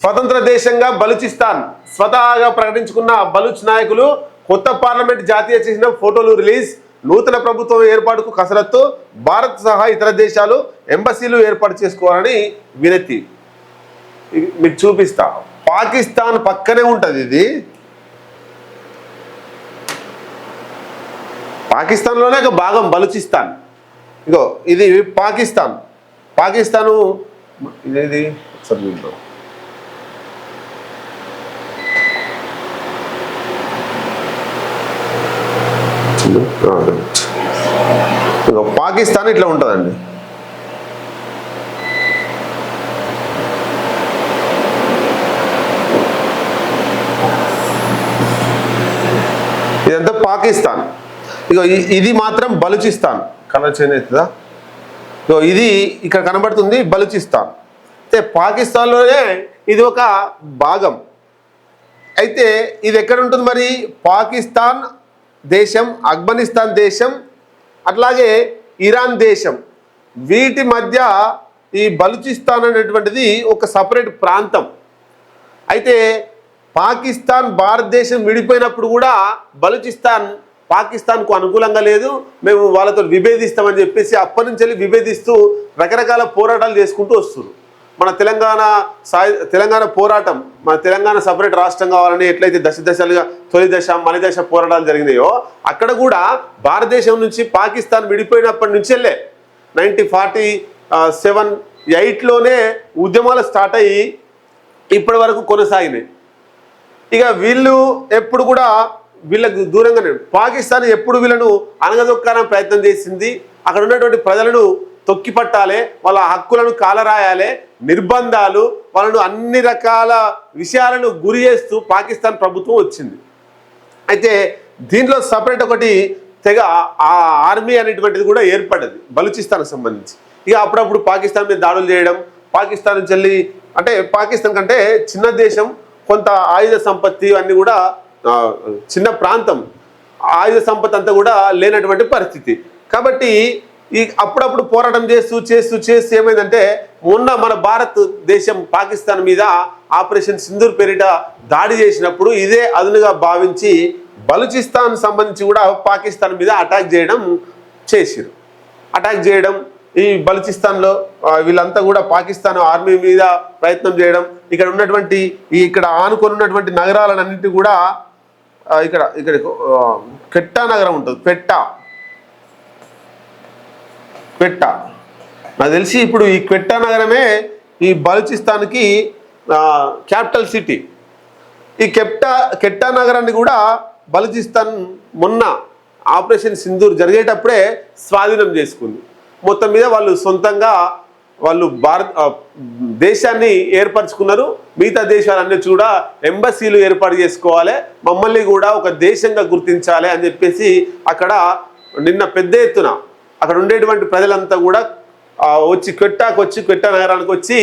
స్వతంత్ర దేశంగా బలూచిస్తాన్ స్వతహాగా ప్రకటించుకున్న బలూచ్ నాయకులు కొత్త పార్లమెంట్ జాతీయ చేసిన ఫోటోలు రిలీజ్ నూతన ప్రభుత్వం ఏర్పాటుకు కసరత్తు భారత్ సహా ఇతర దేశాలు ఎంబసీలు ఏర్పాటు చేసుకోవాలని వినతి. మీరు మీకు చూపిస్తా. పాకిస్తాన్ పక్కనే ఉంటుంది ఇది. పాకిస్తాన్లోనే ఒక భాగం బలూచిస్తాన్. ఇగో ఇది పాకిస్తాన్. పాకిస్తాను ఇదేది ఒకసారి పాకిస్తాన్ ఇట్లా ఉంటుందండి. ఇదంతా పాకిస్తాన్. ఇగో ఇది మాత్రం బలూచిస్తాన్. కలర్ చేంజ్ అవుతుందా? ఇగో ఇది ఇక్కడ కనబడుతుంది బలుచిస్తాన్. అయితే పాకిస్తాన్లోనే ఇది ఒక భాగం. అయితే ఇది ఎక్కడ ఉంటుంది మరి? పాకిస్తాన్ దేశం ఆఫ్ఘనిస్తాన్ దేశం అట్లాగే ఇరాన్ దేశం. వీటి మధ్య ఈ బలూచిస్తాన్ అనేటువంటిది ఒక సపరేట్ ప్రాంతం. అయితే పాకిస్తాన్ భారతదేశం విడిపోయినప్పుడు కూడా బలూచిస్తాన్ పాకిస్తాన్కు అనుకూలంగా లేదు. మేము వాళ్ళతో విభేదిస్తామని చెప్పేసి అప్పటి నుంచి వెళ్ళి విభేదిస్తూ రకరకాల పోరాటాలు చేసుకుంటూ వస్తున్నారు. మన తెలంగాణ సాయి తెలంగాణ పోరాటం మన తెలంగాణ సపరేట్ రాష్ట్రం కావాలని ఎట్లయితే దశ దశలుగా తొలి దశ మలి దశ పోరాటాలు జరిగినాయో అక్కడ కూడా భారతదేశం నుంచి పాకిస్తాన్ విడిపోయినప్పటి నుంచి వెళ్ళే నైన్టీన్ ఫార్టీ సెవెన్ ఎయిట్లోనే ఉద్యమాలు స్టార్ట్ అయ్యి ఇప్పటి వరకు కొనసాగినాయి. ఇక వీళ్ళు ఎప్పుడు కూడా వీళ్ళకు దూరంగానే పాకిస్తాన్ ఎప్పుడు వీళ్ళను అనగదొక్కాలని ప్రయత్నం చేసింది అక్కడ ఉన్నటువంటి ప్రజలను తొక్కి పట్టాలి వాళ్ళ హక్కులను కాలరాయాలి నిర్బంధాలు వాళ్ళను అన్ని రకాల విషయాలను గురి చేస్తూ పాకిస్తాన్ ప్రభుత్వం వచ్చింది. అయితే దీంట్లో సపరేట్ ఒకటి తెగ ఆ ఆర్మీ అనేటువంటిది కూడా ఏర్పడ్డది బలూచిస్తాన్కి సంబంధించి. ఇక అప్పుడప్పుడు పాకిస్తాన్ మీద దాడులు చేయడం పాకిస్తాన్ నుంచి వెళ్ళి అంటే పాకిస్తాన్ కంటే చిన్న దేశం కొంత ఆయుధ సంపత్తి అన్నీ కూడా చిన్న ప్రాంతం ఆయుధ సంపత్తి అంతా కూడా లేనటువంటి పరిస్థితి. కాబట్టి ఈ అప్పుడప్పుడు పోరాటం చేస్తూ చేస్తూ చేస్తూ ఏమైందంటే మొన్న మన భారత్ దేశం పాకిస్తాన్ మీద ఆపరేషన్ సింధూర్ పేరిట దాడి చేసినప్పుడు ఇదే అదునుగా భావించి బలూచిస్తాన్ సంబంధించి కూడా పాకిస్తాన్ మీద అటాక్ చేయడం చేసిరు అటాక్ చేయడం ఈ బలూచిస్తాన్లో వీళ్ళంతా కూడా పాకిస్తాన్ ఆర్మీ మీద ప్రయత్నం చేయడం ఇక్కడ ఉన్నటువంటి ఈ ఇక్కడ ఆనుకొని ఉన్నటువంటి నగరాలన్నింటి కూడా ఇక్కడ ఇక్కడ కెట్టా నగరం ఉంటుంది పెట్టా పెట్ట నాకు తెలిసి ఇప్పుడు ఈ క్వెట్టా నగరమే ఈ బలూచిస్తాన్కి క్యాపిటల్ సిటీ. ఈ కెప్టా కెట్టా నగరాన్ని కూడా బలూచిస్తాన్ మొన్న ఆపరేషన్ సింధూర్ జరిగేటప్పుడే స్వాధీనం చేసుకుంది. మొత్తం మీద వాళ్ళు సొంతంగా వాళ్ళు భారత్ దేశాన్ని ఏర్పరచుకున్నారు. మిగతా దేశాలన్నీ కూడా ఎంబసీలు ఏర్పాటు చేసుకోవాలి. మమ్మల్ని కూడా ఒక దేశంగా గుర్తించాలి అని చెప్పేసి అక్కడ నిన్న పెద్ద ఎత్తున అక్కడ ఉండేటువంటి ప్రజలంతా కూడా వచ్చి క్వెట్టాకు వచ్చి క్వెట్టా నగరానికి వచ్చి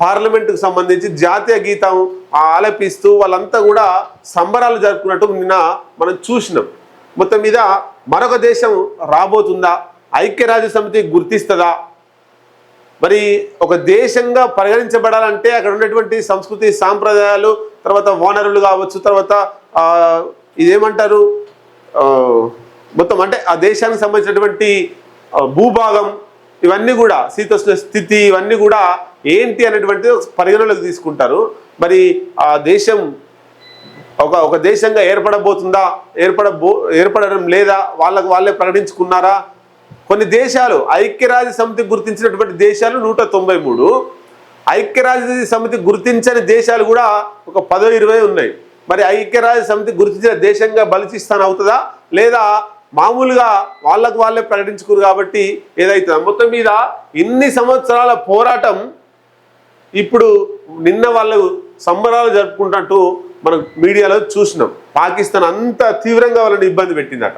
పార్లమెంటుకు సంబంధించి జాతీయ గీతం ఆ ఆలపిస్తూ వాళ్ళంతా కూడా సంబరాలు జరుపుకున్నట్టు నిన్న మనం చూసినాం. మొత్తం మీద మరొక దేశం రాబోతుందా? ఐక్యరాజ్య సమితి గుర్తిస్తుందా? మరి ఒక దేశంగా పరిగణించబడాలంటే అక్కడ ఉన్నటువంటి సంస్కృతి సాంప్రదాయాలు తర్వాత వనరులు కావచ్చు తర్వాత ఇదేమంటారు? మొత్తం అంటే ఆ దేశానికి సంబంధించినటువంటి భూభాగం ఇవన్నీ కూడా శీతోష్ణ స్థితి ఇవన్నీ కూడా ఏంటి అనేటువంటిది పరిగణలోకి తీసుకుంటారు. మరి ఆ దేశం ఒక ఒక దేశంగా ఏర్పడబోతుందా? ఏర్పడబో ఏర్పడడం లేదా? వాళ్ళకు వాళ్ళే ప్రకటించుకున్నారా? కొన్ని దేశాలు ఐక్యరాజ్య సమితి గుర్తించినటువంటి దేశాలు నూట తొంభై మూడు. ఐక్యరాజ్య సమితి గుర్తించని దేశాలు కూడా ఒక పదో ఇరవై ఉన్నాయి. మరి ఐక్యరాజ్య సమితి గుర్తించిన దేశంగా బలిచిస్తాన్ అవుతుందా? లేదా మామూలుగా వాళ్ళకు వాళ్ళే ప్రకటించుకురు కాబట్టి ఏదైతే మొత్తం మీద ఇన్ని సంవత్సరాల పోరాటం ఇప్పుడు నిన్న వాళ్ళు సంబరాలు జరుపుకుంటున్నట్టు మనం మీడియాలో చూసినాం. పాకిస్తాన్ అంత తీవ్రంగా వాళ్ళని ఇబ్బంది పెట్టిందట.